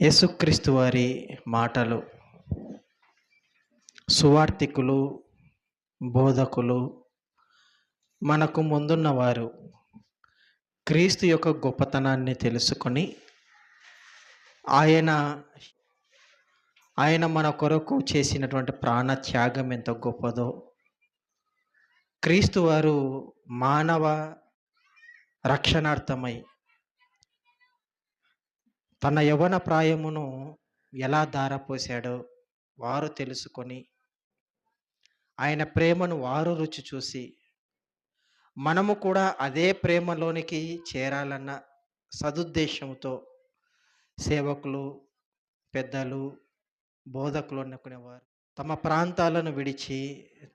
యేసుక్రీస్తు వారి మాటలు సువార్థికులు బోధకులు మనకు ముందున్నవారు క్రీస్తు యొక్క గొప్పతనాన్ని తెలుసుకొని ఆయన ఆయన మన కొరకు చేసినటువంటి ప్రాణ త్యాగం ఎంత గొప్పదో క్రీస్తు వారు మానవ రక్షణార్థమై తన యవన ప్రాయమును ఎలా దారపోసాడో వారు తెలుసుకొని ఆయన ప్రేమను వారు రుచి చూసి మనము కూడా అదే ప్రేమలోనికి చేరాలన్న సదుద్దేశంతో సేవకులు పెద్దలు బోధకులు అనుకునేవారు. తమ ప్రాంతాలను విడిచి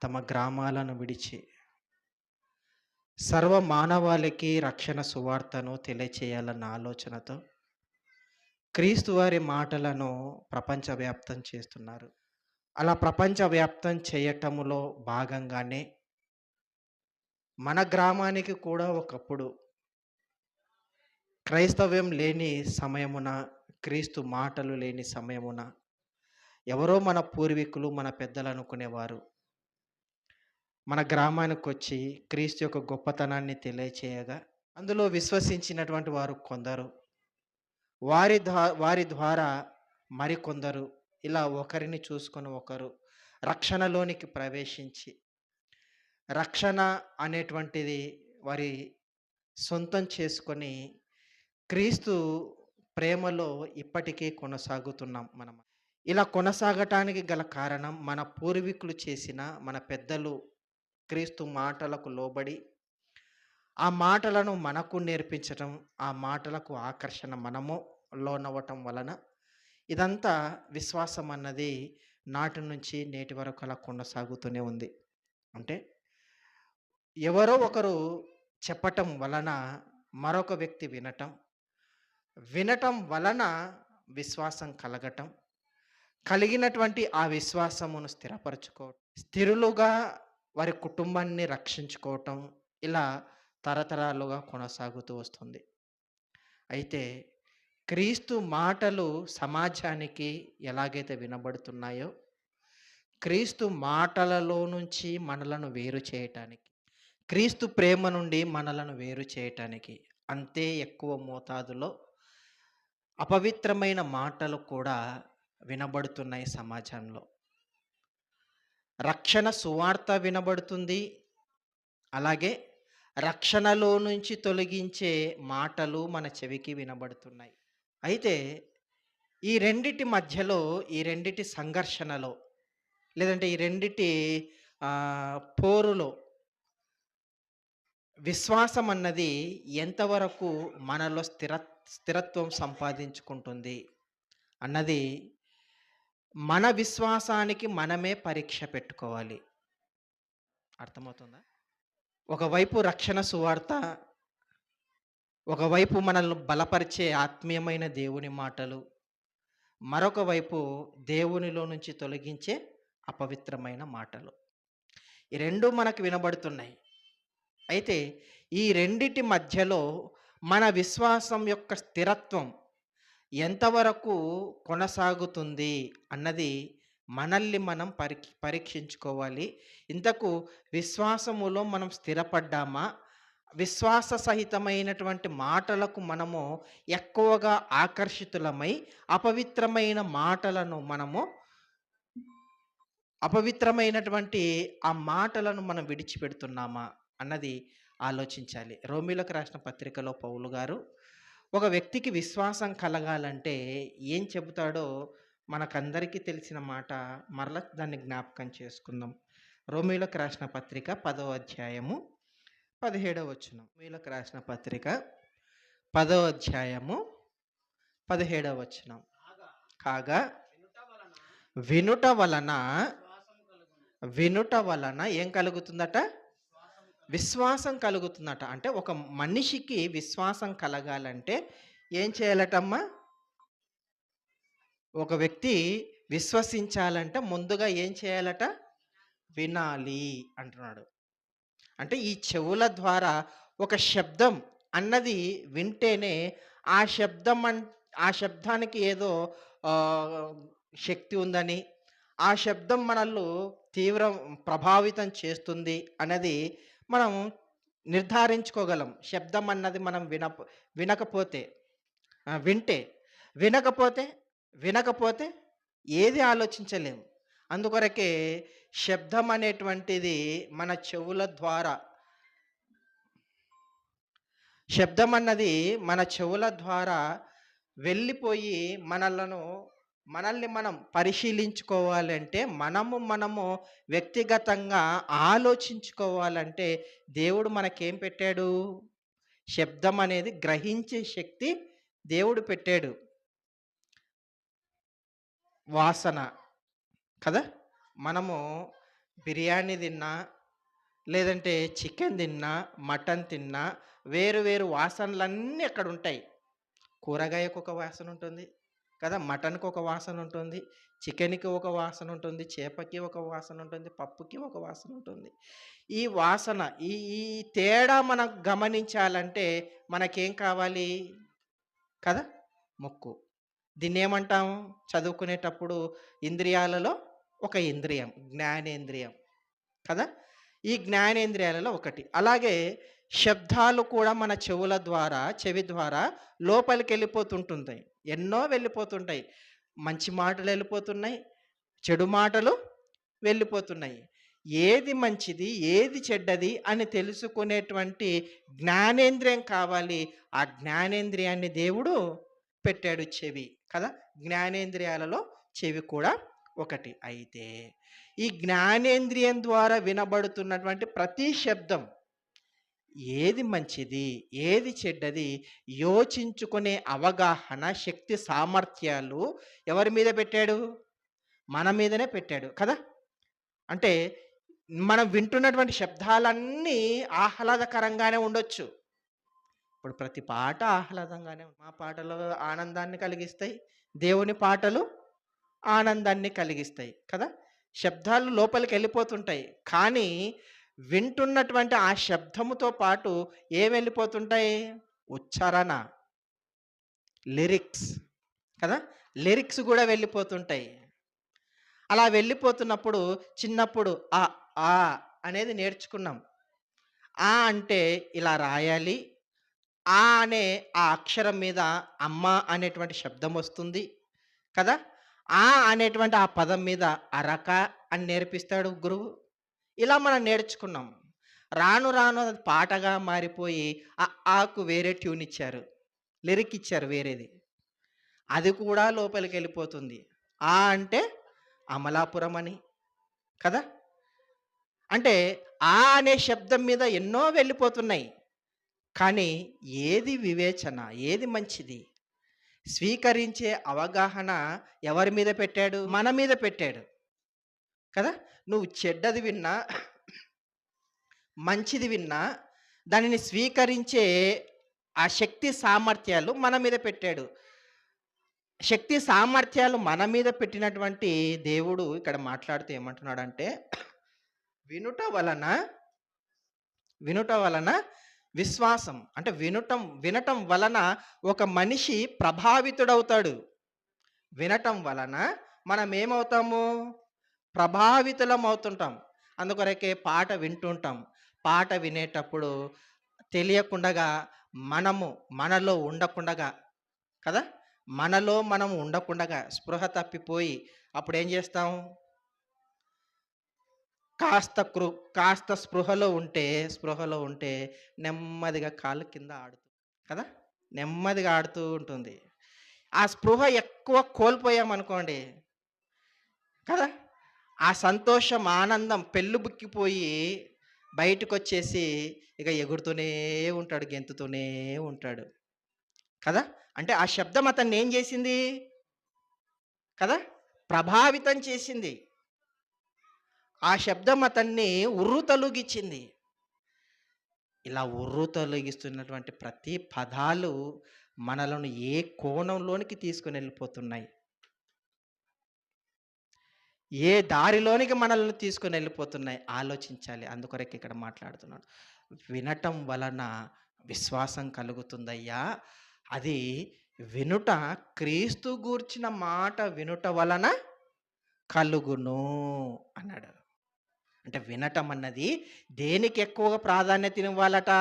తమ గ్రామాలను విడిచి సర్వ మానవాళికి రక్షణ సువార్తను తెలియచేయాలన్న ఆలోచనతో క్రీస్తు వారి మాటలను ప్రపంచవ్యాప్తం చేస్తున్నారు. అలా ప్రపంచవ్యాప్తం చేయటములో భాగంగానే మన గ్రామానికి కూడా ఒకప్పుడు క్రైస్తవ్యం లేని సమయమున క్రీస్తు మాటలు లేని సమయమున ఎవరో మన పూర్వీకులు మన పెద్దలు అనుకునేవారు. మన గ్రామానికి వచ్చి క్రీస్తు యొక్క గొప్పతనాన్ని తెలియచేయగా అందులో విశ్వసించినటువంటి వారు కొందరు. వారి ద్వారా వారి ద్వారా మరికొందరు ఇలా ఒకరిని చూసుకొని ఒకరు రక్షణలోనికి ప్రవేశించి రక్షణ అనేటువంటిది వారి సొంతం చేసుకొని క్రీస్తు ప్రేమలో ఇప్పటికీ కొనసాగుతున్నాం మనం. ఇలా కొనసాగటానికి గల కారణం మన పూర్వీకులు చేసిన మన పెద్దలు క్రీస్తు మాటలకు లోబడి ఆ మాటలను మనకు నేర్పించడం ఆ మాటలకు ఆకర్షణ మనము. లోనవ్వటం వలన ఇదంతా విశ్వాసం అన్నది నాటి నుంచి నేటి వరకు అలా కొనసాగుతూనే ఉంది. అంటే ఎవరో ఒకరు చెప్పటం వలన మరొక వ్యక్తి వినటం వినటం వలన విశ్వాసం కలగటం కలిగినటువంటి ఆ విశ్వాసమును స్థిరపరచుకోవటం స్థిరులుగా వారి కుటుంబాన్ని రక్షించుకోవటం ఇలా తరతరాలుగా కొనసాగుతూ వస్తుంది. అయితే క్రీస్తు మాటలు సమాజానికి ఎలాగైతే వినబడుతున్నాయో క్రీస్తు మాటలలో నుంచి మనలను వేరు చేయటానికి క్రీస్తు ప్రేమ నుండి మనలను వేరు చేయటానికి అంతే ఎక్కువ మోతాదులో అపవిత్రమైన మాటలు కూడా వినబడుతున్నాయి సమాజంలో. రక్షణ సువార్త వినబడుతుంది. అలాగే రక్షణలో నుంచి తొలగించే మాటలు మన చెవికి వినబడుతున్నాయి. అయితే ఈ రెండిటి మధ్యలో ఈ రెండిటి సంఘర్షణలో లేదంటే ఈ రెండిటి ఆ, పోరులో విశ్వాసం అన్నది ఎంతవరకు మనలో స్థిర స్థిరత్వం సంపాదించుకుంటుంది అన్నది మన విశ్వాసానికి మనమే పరీక్ష పెట్టుకోవాలి. అర్థమవుతుందా? ఒకవైపు రక్షణ సువార్త ఒకవైపు మనల్ని బలపరిచే ఆత్మీయమైన దేవుని మాటలు మరొక వైపు దేవునిలో నుంచి తొలగించే అపవిత్రమైన మాటలు. ఈ రెండు మనకు వినబడుతున్నాయి. అయితే ఈ రెండిటి మధ్యలో మన విశ్వాసం యొక్క స్థిరత్వం ఎంతవరకు కొనసాగుతుంది అన్నది మనల్ని మనం పరీక్షించుకోవాలి. ఇంతకు విశ్వాసములో మనం స్థిరపడ్డామా? విశ్వాస సహితమైనటువంటి మాటలకు మనము ఎక్కువగా ఆకర్షితులమై అపవిత్రమైన మాటలను మనము అపవిత్రమైనటువంటి ఆ మాటలను మనం విడిచిపెడుతున్నామా అన్నది ఆలోచించాలి. రోమిలకు రాసిన పత్రికలో పౌలు గారు ఒక వ్యక్తికి విశ్వాసం కలగాలంటే ఏం చెబుతాడో మనకందరికీ తెలిసిన మాట మరల దాన్ని జ్ఞాపకం చేసుకుందాం. రోమిలకు రాసిన పత్రిక పదో అధ్యాయము పదిహేడవ వచనం. మీలకు రాసిన పత్రిక పదవ అధ్యాయము పదిహేడవ వచనం. కాగా వినుట వలన వినుట వలన ఏం కలుగుతుందట? విశ్వాసం కలుగుతుందట. అంటే ఒక మనిషికి విశ్వాసం కలగాలంటే ఏం చేయాలటమ్మా? ఒక వ్యక్తి విశ్వసించాలంటే ముందుగా ఏం చేయాలట? వినాలి అంటున్నాడు. అంటే ఈ చెవుల ద్వారా ఒక శబ్దం అన్నది వింటేనే ఆ శబ్దం అన్ ఆ శబ్దానికి ఏదో శక్తి ఉందని, ఆ శబ్దం మనల్ని తీవ్రం ప్రభావితం చేస్తుంది అన్నది మనం నిర్ధారించుకోగలం. శబ్దం అన్నది మనం విన వినకపోతే వింటే. వినకపోతే వినకపోతే ఏది ఆలోచించలేము. అందుకొరకే శబ్దం అనేటువంటిది మన చెవుల ద్వారా శబ్దం అన్నది మన చెవుల ద్వారా వెళ్ళిపోయి మనలను మనల్ని మనం పరిశీలించుకోవాలంటే, మనము మనము వ్యక్తిగతంగా ఆలోచించుకోవాలంటే, దేవుడు మనకేం పెట్టాడు? శబ్దం అనేది గ్రహించే శక్తి దేవుడు పెట్టాడు. వాసన కదా! మనము బిర్యానీ తిన్నా, లేదంటే చికెన్ తిన్నా, మటన్ తిన్నా వేరు వేరు వాసనలన్నీ అక్కడుంటాయి. కూరగాయకు ఒక వాసన ఉంటుంది. కదా! మటన్‌కి ఒక వాసన ఉంటుంది. చికెన్‌కి ఒక వాసన ఉంటుంది. చేపకి ఒక వాసన ఉంటుంది. పప్పుకి ఒక వాసన ఉంటుంది. ఈ వాసన ఈ ఈ తేడా మనం గమనించాలంటే మనకేం కావాలి? కదా! ముక్కు. ఏమంటాము చదువుకునేటప్పుడు ఇంద్రియాలలో ఒక ఇంద్రియం జ్ఞానేంద్రియం. కదా! ఈ జ్ఞానేంద్రియాలలో ఒకటి. అలాగే శబ్దాలు కూడా మన చెవుల ద్వారా, చెవి ద్వారా లోపలికెళ్ళిపోతుంటుంటాయి. ఎన్నో వెళ్ళిపోతుంటాయి. మంచి మాటలు వెళ్ళిపోతున్నాయి. చెడు మాటలు వెళ్ళిపోతున్నాయి. ఏది మంచిది, ఏది చెడ్డది అని తెలుసుకునేటువంటి జ్ఞానేంద్రియం కావాలి. ఆ జ్ఞానేంద్రియాన్ని దేవుడు పెట్టాడు చెవి. కదా! జ్ఞానేంద్రియాలలో చెవి కూడా ఒకటి. అయితే ఈ జ్ఞానేంద్రియం ద్వారా వినబడుతున్నటువంటి ప్రతి శబ్దం ఏది మంచిది, ఏది చెడ్డది యోచించుకునే అవగాహన, శక్తి సామర్థ్యాలు ఎవరి మీద పెట్టాడు? మన మీదనే పెట్టాడు. కదా! అంటే మనం వింటున్నటువంటి శబ్దాలన్నీ ఆహ్లాదకరంగానే ఉండొచ్చు. ఇప్పుడు ప్రతి పాట ఆహ్లాదంగానే మా పాటలు ఆనందాన్ని కలిగిస్తాయి. దేవుని పాటలు ఆనందాన్ని కలిగిస్తాయి. కదా! శబ్దాలు లోపలికి వెళ్ళిపోతుంటాయి కానీ వింటున్నటువంటి ఆ శబ్దముతో పాటు ఏమెళ్ళిపోతుంటాయి? ఉచ్చారణ. లిరిక్స్. కదా! లిరిక్స్ కూడా వెళ్ళిపోతుంటాయి. అలా వెళ్ళిపోతున్నప్పుడు చిన్నప్పుడు ఆ ఆ అనేది నేర్చుకున్నాం. ఆ అంటే ఇలా రాయాలి. ఆ అనే ఆ అక్షరం మీద అమ్మ అనేటువంటి శబ్దం వస్తుంది. కదా! ఆ అనేటువంటి ఆ పదం మీద అరక అని నేర్పిస్తాడు గురువు. ఇలా మనం నేర్చుకున్నాం. రాను రాను అది పాటగా మారిపోయి ఆ ఆకు వేరే ట్యూన్ ఇచ్చారు. లిరిక్ ఇచ్చారు వేరేది. అది కూడా లోపలికి వెళ్ళిపోతుంది ఆ అంటే అమలాపురం అని. కదా! అంటే ఆ అనే శబ్దం మీద ఎన్నో వెళ్ళిపోతున్నాయి. కానీ ఏది వివేచన? ఏది మంచిది? స్వీకరించే అవగాహన ఎవరి మీద పెట్టాడు? మన మీద పెట్టాడు. కదా! నువ్వు చెడ్డది విన్నా, మంచిది విన్నా దానిని స్వీకరించే ఆ శక్తి సామర్థ్యాలు మన మీద పెట్టాడు. శక్తి సామర్థ్యాలు మన మీద పెట్టినటువంటి దేవుడు ఇక్కడ మాట్లాడుతూ ఏమంటున్నాడంటే వినుట వలన వినుట వలన విశ్వాసం. అంటే వినటం వినటం వలన ఒక మనిషి ప్రభావితుడవుతాడు. వినటం వలన మనం ఏమవుతాము? ప్రభావితులం అవుతుంటాం. అందుకొరకే పాట వింటుంటాం. పాట వినేటప్పుడు తెలియకుండగా మనము మనలో ఉండకుండగా కదా! మనలో మనం ఉండకుండగా స్పృహ తప్పిపోయి అప్పుడు ఏం చేస్తాం? కాస్త కృ కాస్త స్పృహలో ఉంటే స్పృహలో ఉంటే నెమ్మదిగా కాళ్ళ కింద ఆడుతూ కదా! నెమ్మదిగా ఆడుతూ ఉంటుంది. ఆ స్పృహ ఎక్కువ కోల్పోయామనుకోండి కదా! ఆ సంతోషం, ఆనందం పెల్లుబుక్కిపోయి బయటకొచ్చేసి ఇక ఎగురుతూనే ఉంటాడు. గెంతుతూనే ఉంటాడు. కదా! అంటే ఆ శబ్దం అతన్ని ఏం చేసింది? కదా! ప్రభావితం చేసింది. ఆ శబ్దం అతన్ని ఉర్రూతలూగిచ్చింది. ఇలా ఉర్రూతలూగిస్తున్నటువంటి ప్రతి పదాలు మనలను ఏ కోణంలోనికి తీసుకుని వెళ్ళిపోతున్నాయి ఏ దారిలోనికి మనల్ని తీసుకొనెళ్ళిపోతున్నాయి ఆలోచించాలి. అందుకొరకు ఇక్కడ మాట్లాడుతున్నాడు. వినటం వలన విశ్వాసం కలుగుతుందయ్యా. అది వినుట క్రీస్తు గూర్చిన మాట వినుట వలన కలుగును అన్నాడు అంటే వినటం అన్నది దేనికి ఎక్కువగా ప్రాధాన్యత ఇవ్వాలట?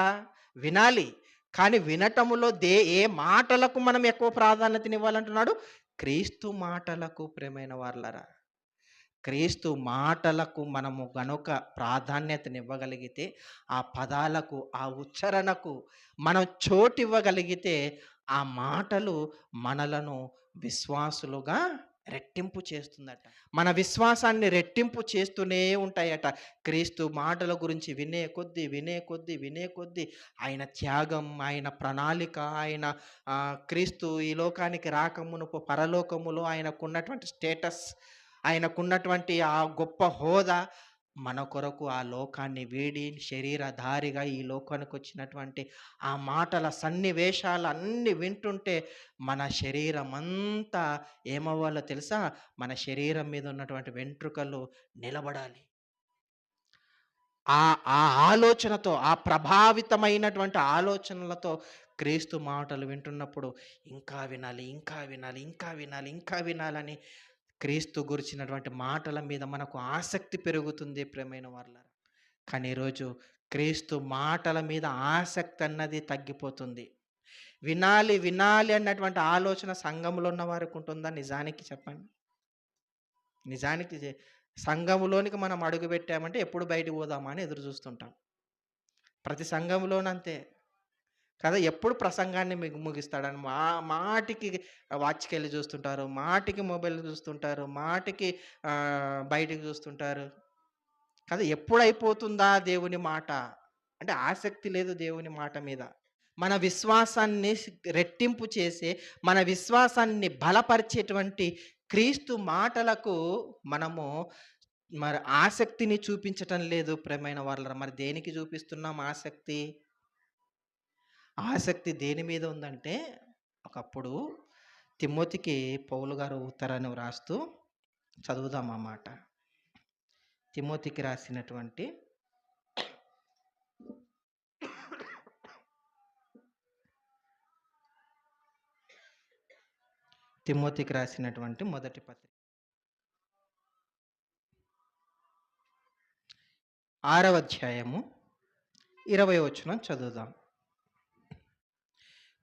వినాలి. కానీ వినటములో దే ఏ మాటలకు మనం ఎక్కువ ప్రాధాన్యతనివ్వాలంటున్నాడు క్రీస్తు మాటలకు ప్రేమైన వాళ్ళరా క్రీస్తు మాటలకు మనము గనుక ప్రాధాన్యతనివ్వగలిగితే ఆ పదాలకు ఆ ఉచ్చారణకు మనం చోటు ఇవ్వగలిగితే ఆ మాటలు మనలను విశ్వాసులుగా రెట్టింపు చేస్తుందట. మన విశ్వాసాన్ని రెట్టింపు చేస్తూనే ఉంటాయట. క్రీస్తు మాటల గురించి వినే కొద్దీ వినే కొద్దీ వినే కొద్దీ ఆయన త్యాగం ఆయన ప్రణాళిక ఆయన క్రీస్తు ఈ లోకానికి రాకమునుపు పరలోకములో ఆయనకున్నటువంటి స్టేటస్ ఆయనకున్నటువంటి ఆ గొప్ప హోదా మన కొరకు ఆ లోకాన్ని వీడి శరీరధారిగా ఈ లోకానికి వచ్చినటువంటి ఆ మాటల సన్నివేశాలు అన్నీ వింటుంటే మన శరీరం అంతా ఏమవ్వాలో తెలుసా? మన శరీరం మీద ఉన్నటువంటి వెంట్రుకలు నిలబడాలి. ఆ ఆ ఆలోచనతో ఆ ప్రభావితమైనటువంటి ఆలోచనలతో క్రీస్తు మాటలు వింటున్నప్పుడు ఇంకా వినాలి ఇంకా వినాలి ఇంకా వినాలి ఇంకా వినాలని క్రీస్తు గురించినటువంటి మాటల మీద మనకు ఆసక్తి పెరుగుతుంది ప్రేమైన వాళ్ళ కానీ ఈరోజు క్రీస్తు మాటల మీద ఆసక్తి అన్నది తగ్గిపోతుంది. వినాలి వినాలి అన్నటువంటి ఆలోచన సంఘంలో ఉన్న వారికి ఉంటుందా? నిజానికి చెప్పండి. నిజానికి సంఘములోనికి మనం అడుగు పెట్టామంటే ఎప్పుడు బయటికి పోదామా అని ఎదురు చూస్తుంటాం. ప్రతి సంఘంలోనంతే కదా! ఎప్పుడు ప్రసంగాన్ని మిగు ముగిస్తాడని మా మాటికి వాచ్కి వెళ్ళి చూస్తుంటారు మాటికి మొబైల్ చూస్తుంటారు మాటికి బయటికి చూస్తుంటారు. కదా! ఎప్పుడు అయిపోతుందా దేవుని మాట? అంటే ఆసక్తి లేదు దేవుని మాట మీద. మన విశ్వాసాన్ని రెట్టింపు చేసే మన విశ్వాసాన్ని బలపరిచేటువంటి క్రీస్తు మాటలకు మనము మరి ఆసక్తిని చూపించటం లేదు ప్రేమైన వాళ్ళ మరి దేనికి చూపిస్తున్నాం ఆసక్తి? ఆసక్తి దేని మీద ఉందంటే ఒకప్పుడు తిమ్మోతికి పౌలు గారు ఉత్తరాన్ని వ్రాస్తూ చదువుదాం అన్నమాట తిమ్మోతికి రాసినటువంటి తిమ్మోతికి రాసినటువంటి మొదటి పత్రిక. ఆరవ అధ్యాయము ఇరవై వచనం చదువుదాం.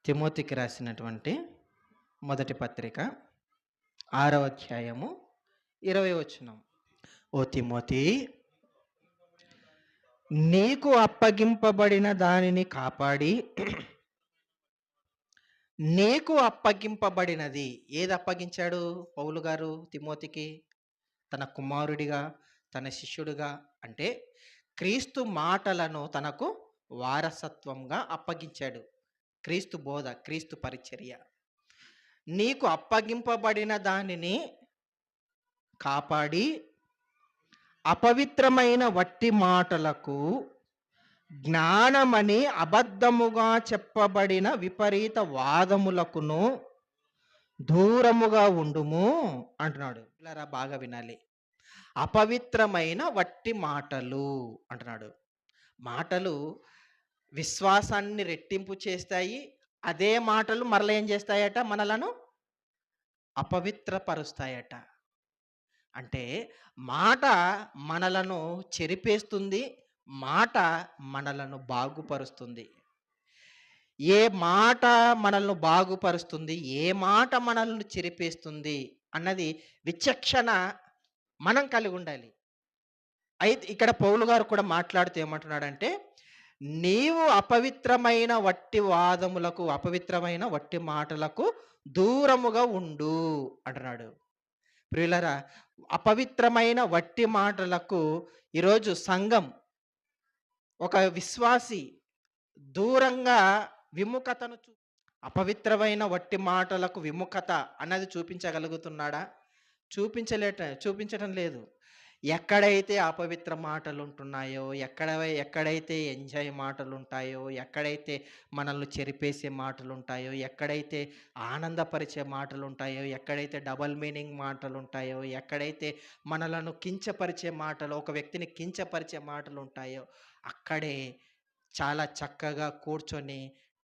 తిమోతికి రాసినటువంటి మొదటి పత్రిక ఆరవ అధ్యాయము ఇరవై వచనం. ఓ తిమోతి నీకు అప్పగింపబడిన దానిని కాపాడి నీకు అప్పగింపబడినది ఏది అప్పగించాడు పౌలు గారు తిమోతికి? తన కుమారుడిగా తన శిష్యుడిగా అంటే క్రీస్తు మాటలను తనకు వారసత్వంగా అప్పగించాడు. క్రీస్తు బోధ క్రీస్తు పరిచర్య. నీకు అప్పగింపబడిన దానిని కాపాడి అపవిత్రమైన వట్టి మాటలకు జ్ఞానమని అబద్ధముగా చెప్పబడిన విపరీత వాదములకును దూరముగా ఉండుము అంటున్నాడు. ఇలా బాగా వినాలి. అపవిత్రమైన వట్టి మాటలు అంటున్నాడు. మాటలు విశ్వాసాన్ని రెట్టింపు చేస్తాయి. అదే మాటలు మరల ఏం చేస్తాయట మనలను? అపవిత్రపరుస్తాయట. అంటే మాట మనలను చెరిపేస్తుంది మాట మనలను బాగుపరుస్తుంది. ఏ మాట మనల్ని బాగుపరుస్తుంది ఏ మాట మనల్ని చెరిపేస్తుంది అన్నది విచక్షణ మనం కలిగి ఉండాలి. అయితే ఇక్కడ పౌలు గారు కూడా మాట్లాడుతూ ఏమంటున్నాడంటే నీవు అపవిత్రమైన వట్టి వాదములకు అపవిత్రమైన వట్టి మాటలకు దూరముగా ఉండు అంటున్నాడు. ప్రియులరా అపవిత్రమైన వట్టి మాటలకు ఈరోజు సంఘం ఒక విశ్వాసి దూరంగా విముఖతను చూ అపవిత్రమైన వట్టి మాటలకు విముఖత అన్నది చూపించగలుగుతున్నాడా? చూపించలేట చూపించడం లేదు. ఎక్కడైతే అపవిత్ర మాటలు ఉంటున్నాయో ఎక్కడ ఎక్కడైతే ఎంజాయ్ మాటలు ఉంటాయో ఎక్కడైతే మనల్ని చెరిపేసే మాటలు ఉంటాయో ఎక్కడైతే ఆనందపరిచే మాటలు ఉంటాయో ఎక్కడైతే డబల్ మీనింగ్ మాటలు ఉంటాయో ఎక్కడైతే మనలను కించపరిచే మాటలు ఒక వ్యక్తిని కించపరిచే మాటలు ఉంటాయో అక్కడే చాలా చక్కగా కూర్చొని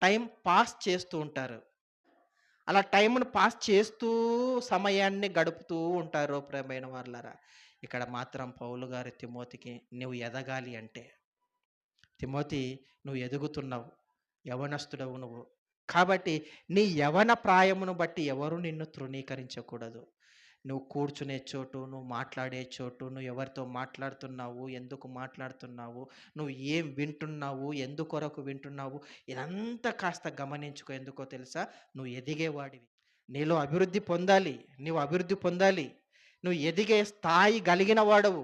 టైం పాస్ చేస్తూ ఉంటారు. అలా టైంను పాస్ చేస్తూ సమయాన్ని గడుపుతూ ఉంటారు ప్రేమైన వాళ్ళరా ఇక్కడ మాత్రం పౌలు గారి తిమోతికి నువ్వు ఎదగాలి అంటే తిమోతి నువ్వు ఎదుగుతున్నావు యవనస్తుడవు నువ్వు. కాబట్టి నీ యవన ప్రాయమును బట్టి ఎవరు నిన్ను తృణీకరించకూడదు. నువ్వు కూర్చునే చోటు నువ్వు మాట్లాడే చోటు నువ్వు ఎవరితో మాట్లాడుతున్నావు ఎందుకు మాట్లాడుతున్నావు నువ్వు ఏం వింటున్నావు ఎందుకొరకు వింటున్నావు ఇదంతా కాస్త గమనించుకో ఎందుకో తెలుసా? నువ్వు ఎదిగేవాడివి. నీలో అభివృద్ధి పొందాలి నువ్వు అభివృద్ధి పొందాలి. నువ్వు ఎదిగే స్థాయి కలిగిన వాడవు.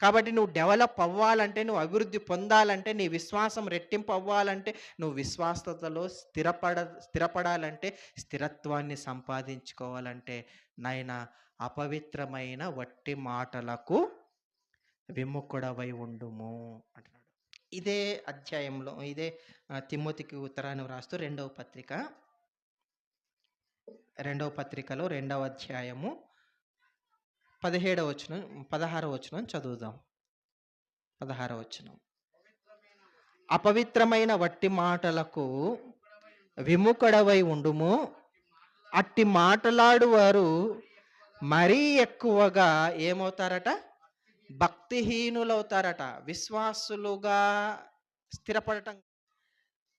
కాబట్టి నువ్వు డెవలప్ అవ్వాలంటే నువ్వు అభివృద్ధి పొందాలంటే నీ విశ్వాసం రెట్టింపు అవ్వాలంటే నువ్వు విశ్వాసతలో స్థిరపడ స్థిరపడాలంటే స్థిరత్వాన్ని సంపాదించుకోవాలంటే నాయన అపవిత్రమైన వట్టి మాటలకు విముఖుడవై ఉండుము అంటున్నాడు. ఇదే అధ్యాయంలో ఇదే తిమ్మతికి ఉత్తరాన్ని వ్రాస్తూ రెండవ పత్రిక రెండవ పత్రికలో రెండవ అధ్యాయము పదిహేడవ వచనం పదహారవ వచనం చదువుదాం. పదహారవ వచనం అపవిత్రమైన వట్టి మాటలకు విముఖడవై ఉండుము. అట్టి మాటలాడువారు మరీ ఎక్కువగా ఏమవుతారట? భక్తిహీనులవుతారట. విశ్వాసులుగా స్థిరపడటం.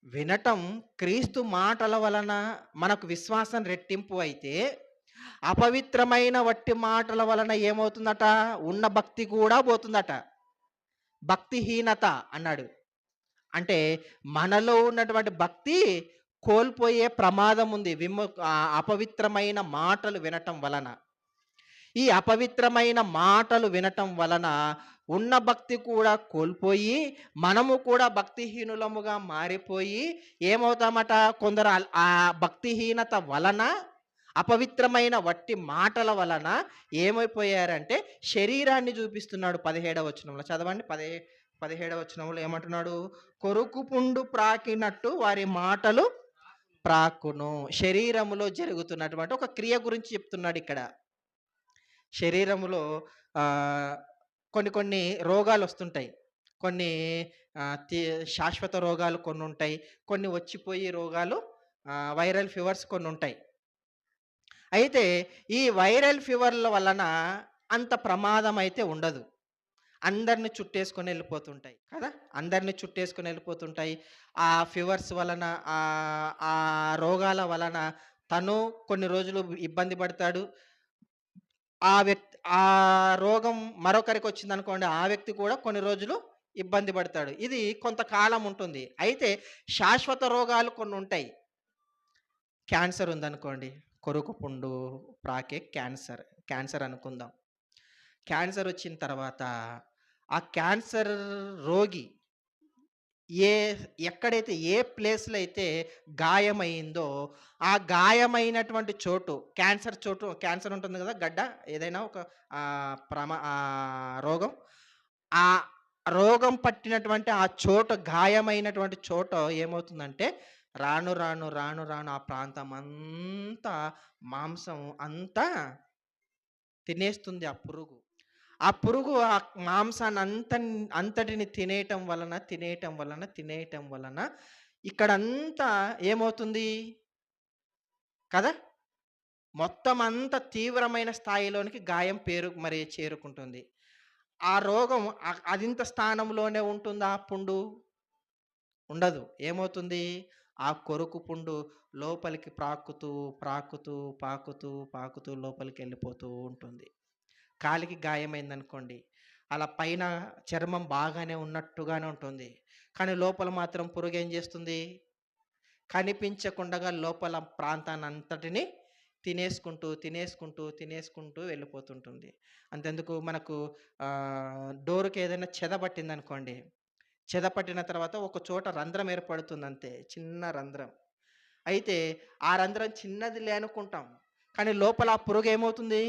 వినటం క్రీస్తు మాటల వలన మనకు విశ్వాసం రెట్టింపు అయితే అపవిత్రమైన వట్టి మాటల వలన ఏమవుతుందట? ఉన్న భక్తి కూడా పోతుందట. భక్తిహీనత అన్నాడు. అంటే మనలో ఉన్నటువంటి భక్తి కోల్పోయే ప్రమాదం ఉంది. విము అపవిత్రమైన మాటలు వినటం వలన. ఈ అపవిత్రమైన మాటలు వినటం వలన ఉన్న భక్తి కూడా కోల్పోయి మనము కూడా భక్తిహీనులముగా మారిపోయి ఏమవుతామట? కొందరు ఆ భక్తిహీనత వలన అపవిత్రమైన వట్టి మాటల వలన ఏమైపోయారంటే శరీరాన్ని చూపిస్తున్నాడు పదిహేడవ వచనంలో. చదవండి. పదే పదిహేడవ వచనంలో ఏమంటున్నాడు? కొరుకు పుండు ప్రాకినట్టు వారి మాటలు ప్రాకును. శరీరములో జరుగుతున్నటువంటి ఒక క్రియ గురించి చెప్తున్నాడు ఇక్కడ. శరీరములో కొన్ని కొన్ని రోగాలు వస్తుంటాయి. కొన్ని శాశ్వత రోగాలు కొన్ని ఉంటాయి కొన్ని వచ్చిపోయే రోగాలు వైరల్ ఫీవర్స్ కొన్ని ఉంటాయి అయితే ఈ వైరల్ ఫీవర్ల వలన అంత ప్రమాదం అయితే ఉండదు. అందరిని చుట్టేసుకొని వెళ్ళిపోతుంటాయి కదా! అందరిని చుట్టేసుకొని వెళ్ళిపోతుంటాయి. ఆ ఫీవర్స్ వలన ఆ ఆ రోగాల వలన తను కొన్ని రోజులు ఇబ్బంది పడతాడు. ఆ వ్యక్తి ఆ రోగం మరొకరికి వచ్చింది అనుకోండి ఆ వ్యక్తి కూడా కొన్ని రోజులు ఇబ్బంది పడతాడు. ఇది కొంతకాలం ఉంటుంది. అయితే శాశ్వత రోగాలు కొన్ని ఉంటాయి క్యాన్సర్ ఉందనుకోండి కొరుకు పుండు ప్రాకే క్యాన్సర్ క్యాన్సర్ అనుకుందాం. క్యాన్సర్ వచ్చిన తర్వాత ఆ క్యాన్సర్ రోగి ఏ ఎక్కడైతే ఏ ప్లేస్లో అయితే గాయమైందో ఆ గాయమైనటువంటి చోటు క్యాన్సర్ చోటు క్యాన్సర్ ఉంటుంది కదా గడ్డ ఏదైనా ఒక ప్రమా రోగం ఆ రోగం పట్టినటువంటి ఆ చోట గాయమైనటువంటి చోట ఏమవుతుందంటే రాను రాను రాను రాను ఆ ప్రాంతం అంతా మాంసం అంతా తినేస్తుంది ఆ పురుగు. ఆ పురుగు ఆ మాంసాన్ని అంత అంతటిని తినేయటం వలన తినేయటం వలన తినేయటం వలన ఇక్కడంతా ఏమవుతుంది? కదా? మొత్తం అంత తీవ్రమైన స్థాయిలోనికి గాయం పేరు మరి చేరుకుంటుంది. ఆ రోగం అదింత స్థానంలోనే ఉంటుందా ఆ పుండు? ఉండదు. ఏమవుతుంది? ఆ కొరుకు పుండు లోపలికి ప్రాకుతూ ప్రాకుతూ పాకుతూ పాకుతూ లోపలికి వెళ్ళిపోతూ ఉంటుంది. కాలికి గాయమైందనుకోండి అలా పైన చర్మం బాగానే ఉన్నట్టుగానే ఉంటుంది. కానీ లోపల మాత్రం పురుగు ఏం చేస్తుంది? కనిపించకుండా లోపల ప్రాంతాన్ని అంతటిని తినేసుకుంటూ తినేసుకుంటూ తినేసుకుంటూ వెళ్ళిపోతుంటుంది. అంతెందుకు మనకు డోరుకి ఏదైనా చెద పట్టిందనుకోండి చెదపట్టిన తర్వాత ఒక చోట రంధ్రం ఏర్పడుతుంది అంతే చిన్న రంధ్రం. అయితే ఆ రంధ్రం చిన్నది అనుకుంటాం కానీ లోపల ఆ పురుగు ఏమవుతుంది?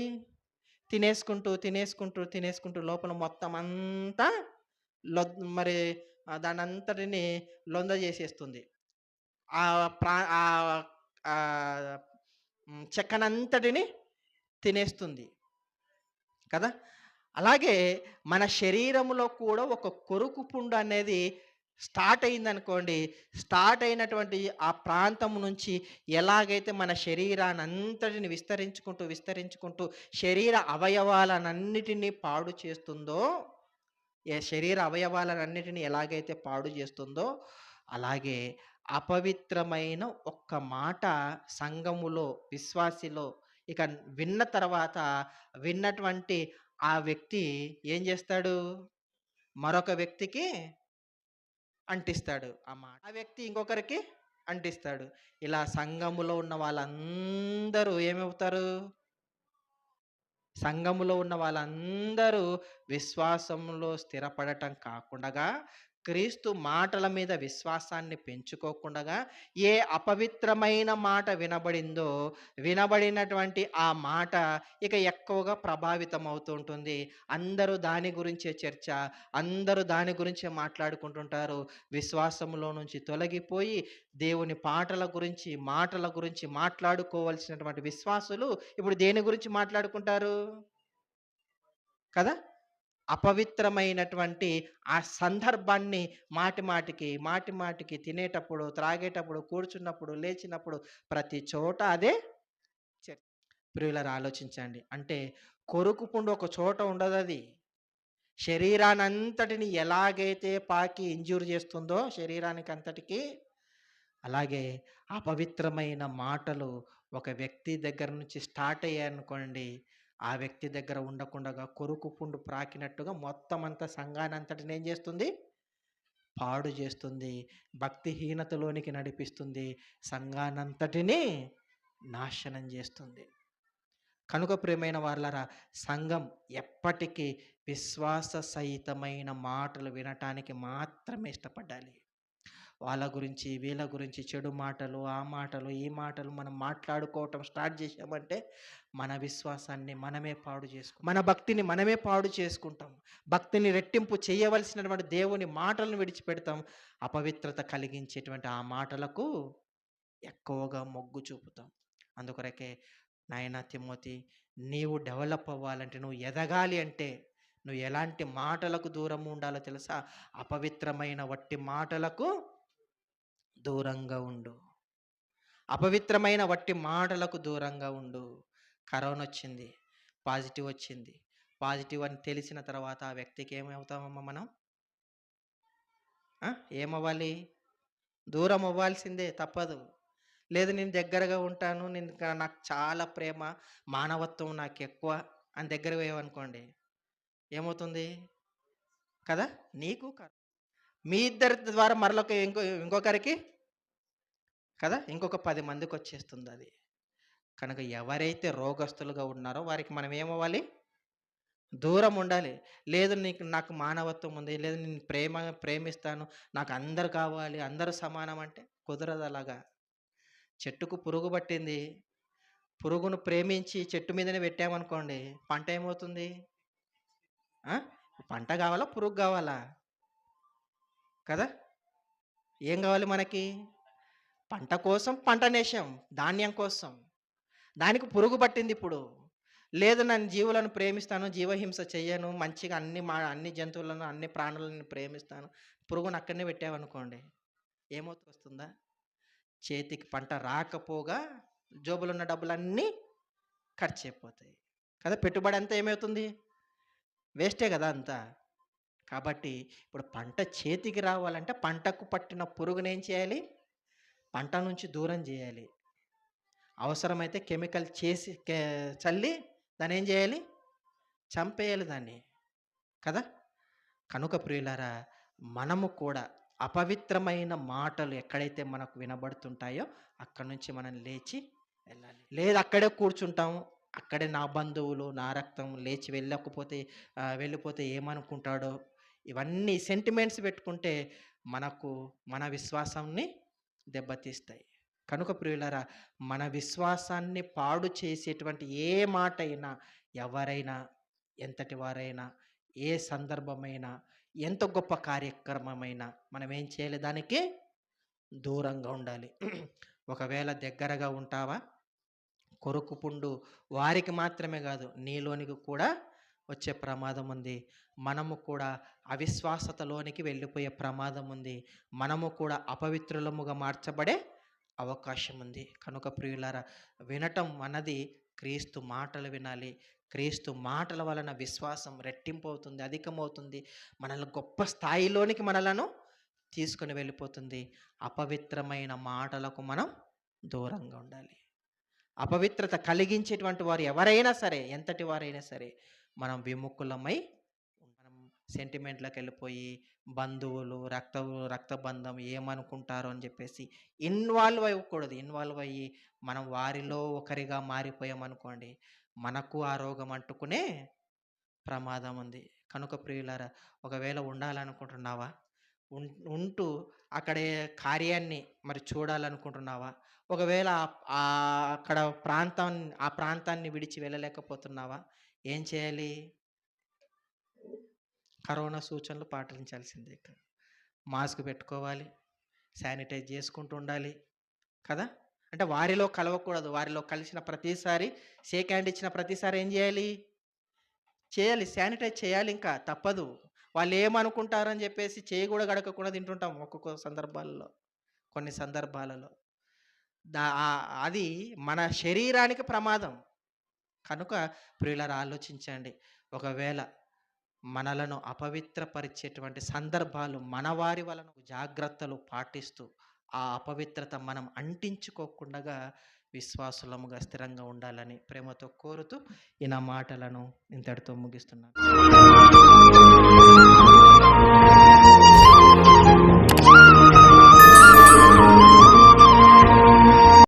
తినేసుకుంటూ తినేసుకుంటూ తినేసుకుంటూ లోపల మొత్తం అంతా లొ మరి దాని అంతటిని లొంద చేసేస్తుంది. ఆ ప్రా ఆ చెక్కనంతటిని తినేస్తుంది. కదా? అలాగే మన శరీరంలో కూడా ఒక కొరుకు పుండు అనేది స్టార్ట్ అయిందనుకోండి స్టార్ట్ అయినటువంటి ఆ ప్రాంతం నుంచి ఎలాగైతే మన శరీరాన్ని అంతటిని విస్తరించుకుంటూ విస్తరించుకుంటూ శరీర అవయవాలనన్నిటినీ పాడు చేస్తుందో ఏ శరీర అవయవాలన్నిటిని ఎలాగైతే పాడు చేస్తుందో అలాగే అపవిత్రమైన ఒక్క మాట సంఘములో విశ్వాసిలో ఇక విన్న తర్వాత విన్నటువంటి ఆ వ్యక్తి ఏం చేస్తాడు? మరొక వ్యక్తికి అంటిస్తాడు ఆ మాట. ఆ వ్యక్తి ఇంకొకరికి అంటిస్తాడు. ఇలా సంఘములో ఉన్న వాళ్ళందరూ ఏమవుతారు? సంఘములో ఉన్న వాళ్ళందరూ విశ్వాసంలో స్థిరపడటం కాకుండా క్రీస్తు మాటల మీద విశ్వాసాన్ని పెంచుకోకుండా ఏ అపవిత్రమైన మాట వినబడిందో వినబడినటువంటి ఆ మాట ఇక ఎక్కువగా ప్రభావితం అవుతూ ఉంటుంది అందరూ దాని గురించే చర్చ అందరూ దాని గురించే మాట్లాడుకుంటుంటారు. విశ్వాసంలో నుంచి తొలగిపోయి దేవుని పాటల గురించి మాటల గురించి మాట్లాడుకోవలసినటువంటి విశ్వాసులు ఇప్పుడు దేని గురించి మాట్లాడుకుంటారు? కదా? అపవిత్రమైనటువంటి ఆ సందర్భాన్ని మాటి మాటికి మాటి మాటికి తినేటప్పుడు త్రాగేటప్పుడు కూర్చున్నప్పుడు లేచినప్పుడు ప్రతి చోట అదే చర్చ ప్రియులరు ఆలోచించండి. అంటే కొరుకుపుండు ఒక చోట ఉండదు అది శరీరానంతటిని ఎలాగైతే పాకి ఇంజూర్ చేస్తుందో శరీరానికి అంతటికి అలాగే అపవిత్రమైన మాటలు ఒక వ్యక్తి దగ్గర నుంచి స్టార్ట్ అయ్యాయనుకోండి ఆ వ్యక్తి దగ్గర ఉండకుండా కొరుకు పుండు ప్రాకినట్టుగా మొత్తం అంతా సంఘానంతటిని ఏం చేస్తుంది? పాడు చేస్తుంది. భక్తిహీనతలోనికి నడిపిస్తుంది. సంఘానంతటిని నాశనం చేస్తుంది. కనుక ప్రియమైన వాళ్ళరా సంఘం ఎప్పటికీ విశ్వాస సహితమైన మాటలు వినటానికి మాత్రమే ఇష్టపడాలి. వాళ్ళ గురించి వీళ్ళ గురించి చెడు మాటలు ఆ మాటలు ఈ మాటలు మనం మాట్లాడుకోవటం స్టార్ట్ చేసామంటే మన విశ్వాసాన్ని మనమే పాడు చేసుకుంటాం మన భక్తిని మనమే పాడు చేసుకుంటాం. భక్తిని రెట్టింపు చేయవలసినటువంటి దేవుని మాటలను విడిచిపెడతాం. అపవిత్రత కలిగించేటువంటి ఆ మాటలకు ఎక్కువగా మొగ్గు చూపుతాం. అందుకొరకే నాయన తిమ్మతి నీవు డెవలప్ అవ్వాలంటే నువ్వు ఎదగాలి అంటే నువ్వు ఎలాంటి మాటలకు దూరం ఉండాలో తెలుసా? అపవిత్రమైన వట్టి మాటలకు దూరంగా ఉండు. అపవిత్రమైన వట్టి మాటలకు దూరంగా ఉండు. కరోనా వచ్చింది. పాజిటివ్ వచ్చింది. పాజిటివ్ అని తెలిసిన తర్వాత ఆ వ్యక్తికి ఏమవుతామమ్మా మనం? ఏమవ్వాలి? దూరం అవ్వాల్సిందే తప్పదు. లేదు నేను దగ్గరగా ఉంటాను. నేను నాకు చాలా ప్రేమ మానవత్వం నాకు ఎక్కువ అని దగ్గర పోయావనుకోండి ఏమవుతుంది? కదా? నీకు మీ ఇద్దరి ద్వారా మరొక ఇంకో ఇంకొకరికి కదా! ఇంకొక పది మందికి వచ్చేస్తుంది అది కనుక ఎవరైతే రోగస్తులుగా ఉన్నారో వారికి మనం ఏమవ్వాలి? దూరం ఉండాలి లేదు నీకు నాకు మానవత్వం ఉంది లేదు నేను ప్రేమ ప్రేమిస్తాను నాకు అందరు కావాలి అందరూ సమానం అంటే కుదరదు అలాగా. చెట్టుకు పురుగు పట్టింది. పురుగును ప్రేమించి చెట్టు మీదనే పెట్టామనుకోండి పంట ఏమవుతుంది? పంట కావాలా పురుగు కావాలా? కదా! ఏం కావాలి మనకి? పంట కోసం పంట నేసాం ధాన్యం కోసం. దానికి పురుగు పట్టింది ఇప్పుడు. లేదు నేను జీవులను ప్రేమిస్తాను జీవహింస చెయ్యను మంచిగా అన్ని మా అన్ని జంతువులను అన్ని ప్రాణులను ప్రేమిస్తాను. పురుగును అక్కడనే పెట్టామనుకోండి ఏమవుతుంది వస్తుందా చేతికి పంట రాకపోగా జోబులో ఉన్న డబ్బులన్నీ ఖర్చు అయిపోతాయి. కదా పెట్టుబడి అంతా ఏమవుతుంది? వేస్టే కదా అంతా. కాబట్టి ఇప్పుడు పంట చేతికి రావాలంటే పంటకు పట్టిన పురుగును ఏం చేయాలి? పంట నుంచి దూరం చేయాలి. అవసరమైతే కెమికల్ చేసి చల్లి దాన్ని ఏం చేయాలి? చంపేయాలి దాన్ని. కదా? కనుక ప్రియులారా మనము కూడా అపవిత్రమైన మాటలు ఎక్కడైతే మనకు వినబడుతుంటాయో అక్కడి నుంచి మనం లేచి వెళ్ళాలి. లేదు అక్కడే కూర్చుంటాము అక్కడే నా బంధువులు నా రక్తం లేచి వెళ్ళకపోతే వెళ్ళిపోతే ఏమనుకుంటాడో ఇవన్నీ సెంటిమెంట్స్ పెట్టుకుంటే మనకు మన విశ్వాసాన్ని దెబ్బతీస్తాయి. కనుక ప్రియులరా మన విశ్వాసాన్ని పాడు చేసేటువంటి ఏ మాట అయినా ఎవరైనా ఎంతటి వారైనా ఏ సందర్భమైనా ఎంత గొప్ప కార్యక్రమమైనా మనం ఏం చేయాలి? దానికి దూరంగా ఉండాలి. ఒకవేళ దగ్గరగా ఉంటావా? కొరుకు పుండు వారికి మాత్రమే కాదు నీలోనికి కూడా వచ్చే ప్రమాదం ఉంది. మనము కూడా అవిశ్వాసతలోనికి వెళ్ళిపోయే ప్రమాదం ఉంది. మనము కూడా అపవిత్రులముగా మార్చబడే అవకాశం ఉంది. కనుక ప్రియులారా వినటం అన్నది క్రీస్తు మాటలు వినాలి. క్రీస్తు మాటల వలన విశ్వాసం రెట్టింపు అవుతుంది అధికమవుతుంది. మనల్ని గొప్ప స్థాయిలోనికి మనలను తీసుకొని వెళ్ళిపోతుంది. అపవిత్రమైన మాటలకు మనం దూరంగా ఉండాలి. అపవిత్రత కలిగించేటువంటి వారు ఎవరైనా సరే ఎంతటి వారైనా సరే మనం విముఖులమై మనం సెంటిమెంట్లకు వెళ్ళిపోయి బంధువులు రక్త రక్తబంధం ఏమనుకుంటారో అని చెప్పేసి ఇన్వాల్వ్ అవ్వకూడదు. ఇన్వాల్వ్ అయ్యి మనం వారిలో ఒకరిగా మారిపోయామనుకోండి మనకు ఆ రోగం అంటుకునే ప్రమాదం ఉంది. కనుక ప్రియులారా ఒకవేళ ఉండాలనుకుంటున్నావా ఉం- ఉంటూ అక్కడే కార్యాన్ని మరి చూడాలనుకుంటున్నావా ఒకవేళ ఆ- అక్కడ ప్రాంతాన్ని ఆ ప్రాంతాన్ని విడిచి వెళ్ళలేకపోతున్నావా ఏం చేయాలి? కరోనా సూచనలు పాటించాల్సిందే ఇక్కడ మాస్క్ పెట్టుకోవాలి. శానిటైజ్ చేసుకుంటూ ఉండాలి. కదా? అంటే వారిలో కలవకూడదు. వారిలో కలిసిన ప్రతిసారి షేక్ హ్యాండ్ ఇచ్చిన ప్రతిసారి ఏం చేయాలి? చేయాలి. శానిటైజ్ చేయాలి ఇంకా. తప్పదు. వాళ్ళు ఏమనుకుంటారని చెప్పేసి చేయి కూడా గడకకుండా తింటుంటాం ఒక్కొక్క సందర్భాలలో. కొన్ని సందర్భాలలో. దా అది మన శరీరానికి ప్రమాదం. కనుక ప్రియులారు ఆలోచించండి. ఒకవేళ మనలను అపవిత్రపరిచేటువంటి సందర్భాలు మన వారి వలన జాగ్రత్తలు పాటిస్తూ ఆ అపవిత్రత మనం అంటించుకోకుండా విశ్వాసులముగా స్థిరంగా ఉండాలని ప్రేమతో కోరుతూ ఈ నా మాటలను ఇంతటితో ముగిస్తున్నాను.